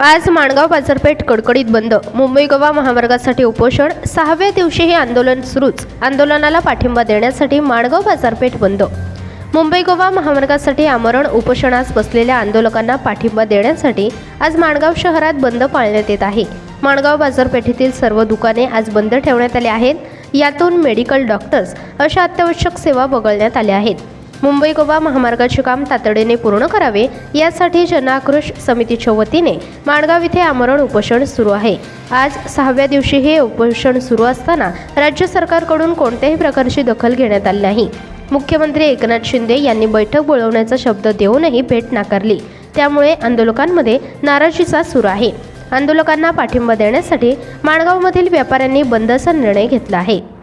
आज माणगाव बाजारपेठ कडकडीत बंद. मुंबई गोवा महामार्गासाठी उपोषण. सहाव्या दिवशीही आंदोलन सुरूच. आंदोलनाला पाठिंबा देण्यासाठी माणगाव बाजारपेठ बंद. मुंबई गोवा महामार्गासाठी आमरण उपोषणास बसलेल्या आंदोलकांना पाठिंबा देण्यासाठी आज माणगाव शहरात बंद पाळण्यात येत आहे. माणगाव बाजारपेठेतील सर्व दुकाने आज बंद ठेवण्यात आली आहेत. यातून मेडिकल डॉक्टर्स अशा अत्यावश्यक सेवा वगळण्यात आल्या आहेत. मुंबई गोवा महामार्गाचे काम तातडीने पूर्ण करावे यासाठी जनआक्रोश समितीच्या वतीने माणगाव इथे आमरण उपोषण सुरू आहे. आज सहाव्या दिवशी हे उपोषण सुरू असताना राज्य सरकारकडून कोणत्याही प्रकारची दखल घेण्यात आली नाही. मुख्यमंत्री एकनाथ शिंदे यांनी बैठक बोलवण्याचा शब्द देऊनही भेट नाकारली. त्यामुळे आंदोलकांमध्ये नाराजीचा सूर आहे. आंदोलकांना पाठिंबा देण्यासाठी माणगावमधील व्यापाऱ्यांनी बंदचा निर्णय घेतला आहे.